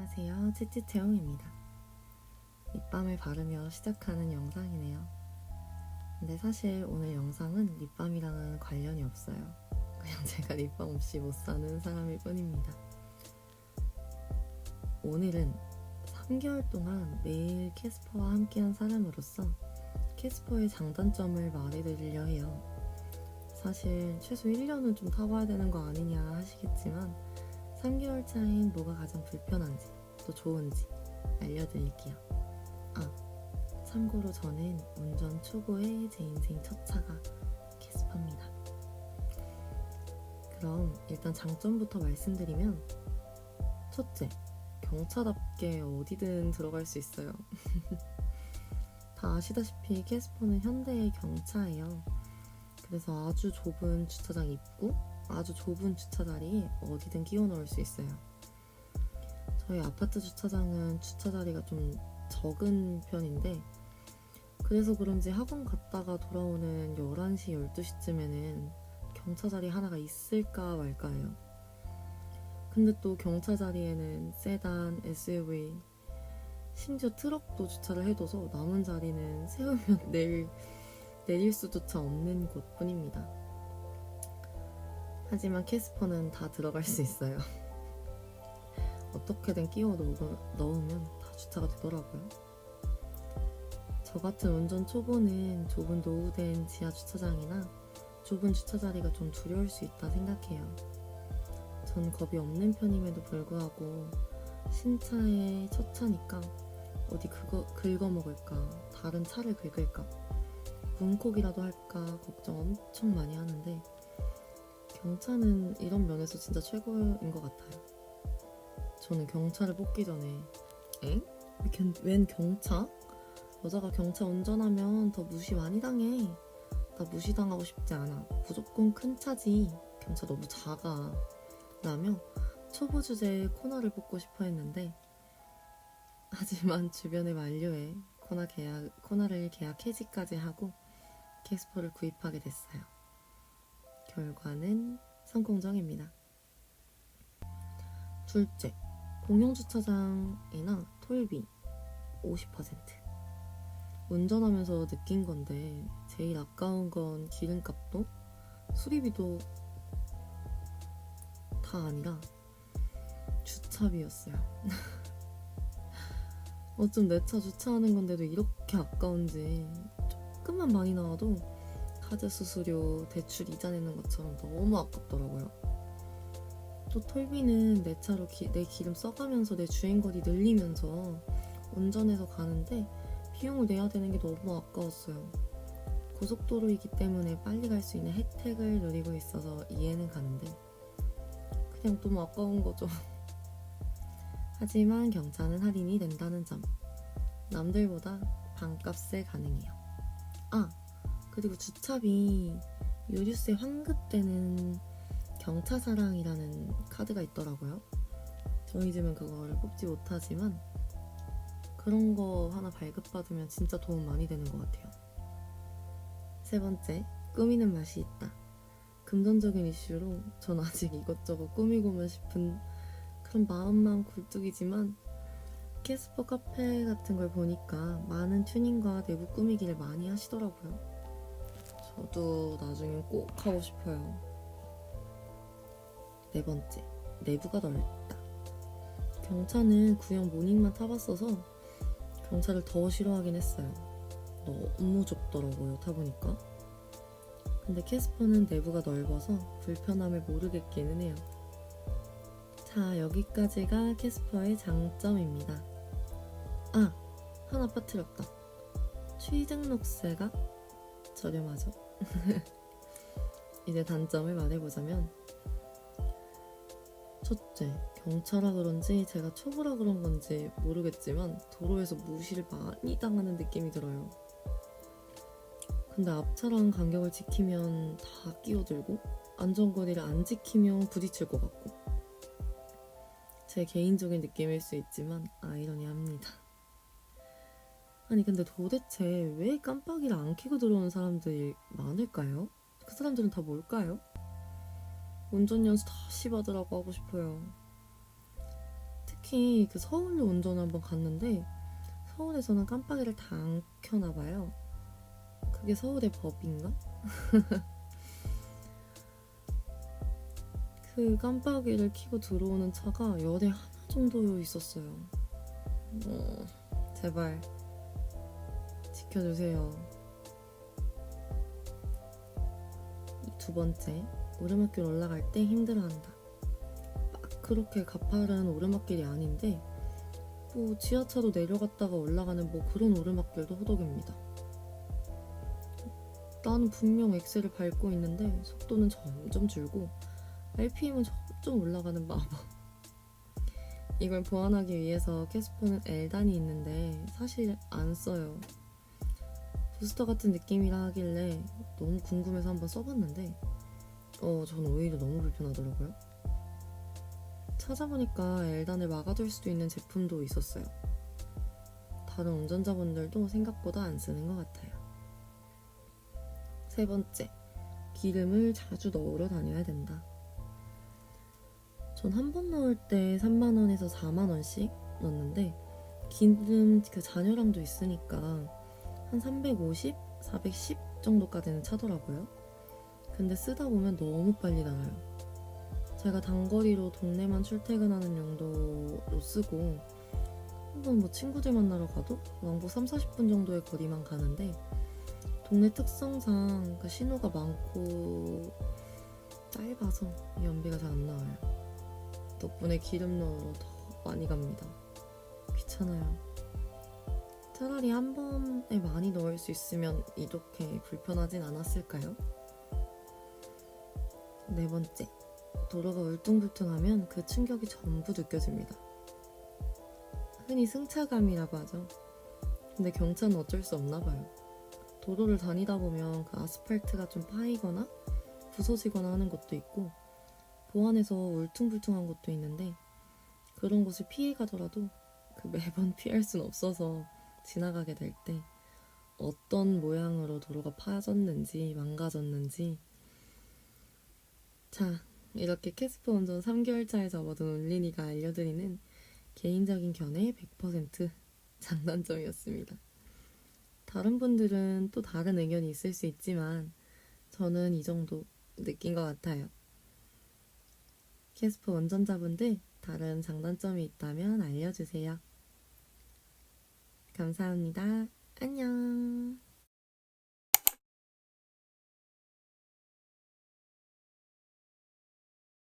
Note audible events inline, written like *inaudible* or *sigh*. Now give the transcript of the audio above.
안녕하세요. 찌찌채용입니다. 립밤을 바르며 시작하는 영상이네요. 근데 사실 오늘 영상은 립밤이랑은 관련이 없어요. 그냥 *laughs* 제가 립밤 없이 못 사는 사람일 뿐입니다. 오늘은 3개월 동안 매일 캐스퍼와 함께한 사람으로서 캐스퍼의 장단점을 말해드리려 해요. 사실 최소 1년은 좀 타봐야 되는 거 아니냐 하시겠지만 3개월 차인 뭐가 가장 불편한지 또 좋은지 알려드릴게요. 아, 참고로 저는 운전 초보의 제 인생 첫 차가 캐스퍼입니다. 그럼 일단 장점부터 말씀드리면 첫째, 경차답게 어디든 들어갈 수 있어요. *laughs* 다 아시다시피 캐스퍼는 현대의 경차예요. 그래서 아주 좁은 주차장 입구 아주 좁은 주차 자리에 어디든 끼워 넣을 수 있어요. 저희 아파트 주차장은 주차 자리가 좀 적은 편인데 그래서 그런지 학원 갔다가 돌아오는 11시, 12시쯤에는 경차 자리 하나가 있을까 말까해요. 근데 또 경차 자리에는 세단, SUV, 심지어 트럭도 주차를 해둬서 남은 자리는 세우면 *laughs* 내일 내릴 수조차 없는 곳뿐입니다. 하지만 캐스퍼는 다 들어갈 수 있어요. *laughs* 어떻게든 끼워 넣- 넣으면 다 주차가 되더라고요. 저 같은 운전 초보는 좁은 노후된 지하 주차장이나 좁은 주차 자리가 좀 두려울 수 있다 생각해요. 전 겁이 없는 편임에도 불구하고 신차의 첫 차니까 어디 그거 긁어 먹을까, 다른 차를 긁을까, 문콕이라도 할까 걱정 엄청 많이 하는데 경차는 이런 면에서 진짜 최고인 것 같아요. 저는 경차를 뽑기 전에 엥? 왜 경- 웬 경차? 여자가 경차 운전하면 더 무시 많이 당해. 나 무시당하고 싶지 않아. 무조건 큰 차지. 경차 너무 작아. 라며 초보 주제의 코너를 뽑고 싶어 했는데 하지만 *laughs* 주변의 만류에 코너 계약, 코너를 계약 해지까지 하고 캐스퍼를 구입하게 됐어요. 결과는 성공적입니다. 둘째, 공영주차장이나 톨비 50%. 운전하면서 느낀 건데 제일 아까운 건 기름값도 수리비도 다 아니라 주차비였어요. *laughs* 어쩜 내 차 주차하는 건데도 이렇게 아까운지 조금만 많이 나와도 카드 수수료, 대출 이자 내는 것처럼 너무 아깝더라고요. 또 톨비는 내 차로 기- 내 기름 써가면서 내 주행거리 늘리면서 운전해서 가는데 비용을 내야 되는 게 너무 아까웠어요. 고속도로이기 때문에 빨리 갈 수 있는 혜택을 누리고 있어서 이해는 가는데 그냥 너무 아까운 거죠. *laughs* 하지만 경차는 할인이 된다는 점. 남들보다 반값에 가능해요. 아, 그리고 주차비 유류세 환급 되는 경차사랑이라는 카드가 있더라고요. 저희 집은 그거를 뽑지 못하지만 그런 거 하나 발급받으면 진짜 도움 많이 되는 것 같아요. 세 번째, 꾸미는 맛이 있다. 금전적인 이슈로 전 아직 이것저것 꾸미고만 싶은 그런 마음만 굴뚝이지만 캐스퍼 카페 같은 걸 보니까 많은 튜닝과 내부 꾸미기를 많이 하시더라고요. 저도 나중에 꼭 하고 싶어요. 네 번째, 내부가 넓다. 경차는 구형 모닝만 타봤어서 경차를 더 싫어하긴 했어요. 너무 좁더라고요, 타보니까. 근데 캐스퍼는 내부가 넓어서 불편함을 모르겠기는 해요. 자, 여기까지가 캐스퍼의 장점입니다. 아, 하나 빠뜨렸다. 취등록세가 저렴하죠. *laughs* 이제 단점을 말해보자면 첫째, 경차라 그런지 제가 초보라 그런 건지 모르겠지만 도로에서 무시를 많이 당하는 느낌이 들어요. 근데 앞차랑 간격을 지키면 다 끼어들고 안전거리를 안 지키면 부딪힐 것 같고 제 개인적인 느낌일 수 있지만 아이러니합니다. 아니 근데 도대체 왜 깜빡이를 안 켜고 들어오는 사람들이 많을까요? 그 사람들은 다 뭘까요? 운전 연수 다시 받으라고 하고 싶어요. 특히 그 서울로 운전을 한번 갔는데 서울에서는 깜빡이를 다 안 켜나 봐요. 그게 서울의 법인가? *laughs* 그 깜빡이를 켜고 들어오는 차가 열에 하나 정도 있었어요. 어, 제발 지켜주세요. 이두 번째, 오르막길 올라갈 때 힘들어한다. 막 그렇게 가파른 오르막길이 아닌데 뭐 지하차도 내려갔다가 올라가는 뭐 그런 오르막길도 호덕입니다. 나는 분명 엑셀을 밟고 있는데 속도는 점점 줄고 RPM은 점점 올라가는 마법. *laughs* 이걸 보완하기 위해서 캐스퍼는 L단이 있는데 사실 안 써요. 부스터 같은 느낌이라 하길래 너무 궁금해서 한번 써봤는데 어, 전 오히려 너무 불편하더라고요. 찾아보니까 L단을 막아둘 수도 있는 제품도 있었어요. 다른 운전자분들도 생각보다 안 쓰는 것 같아요. 세 번째, 기름을 자주 넣으러 다녀야 된다. 전 한 번 넣을 때 3만원에서 4만원씩 넣는데, 기름 그 잔여량도 있으니까 한 350, 410 정도까지는 차더라고요. 근데 쓰다 보면 너무 빨리 나가요. 제가 단거리로 동네만 출퇴근하는 용도로 쓰고 한번 뭐 친구들 만나러 가도 왕복 3, 40분 정도의 거리만 가는데 동네 특성상 그 신호가 많고 짧아서 이 연비가 잘 안 나와요. 덕분에 기름 넣으러 더 많이 갑니다. 귀찮아요. 차라리 한 번에 많이 넣을 수 있으면 이렇게 불편하진 않았을까요? 네 번째, 도로가 울퉁불퉁하면 그 충격이 전부 느껴집니다. 흔히 승차감이라고 하죠. 근데 경차는 어쩔 수 없나 봐요. 도로를 다니다 보면 그 아스팔트가 좀 파이거나 부서지거나 하는 것도 있고 보안에서 울퉁불퉁한 곳도 있는데 그런 곳을 피해 가더라도 그 매번 *laughs* 피할 순 없어서 지나가게 될 때 어떤 모양으로 도로가 파졌는지 망가졌는지 자 이렇게 캐스퍼 운전 3개월 차에 접어든 올린이가 알려드리는 개인적인 견해 100% 장단점이었습니다. 다른 분들은 또 다른 의견이 있을 수 있지만 저는 이 정도 느낀 것 같아요. 캐스퍼 운전자분들 다른 장단점이 있다면 알려주세요. 감사합니다. 안녕.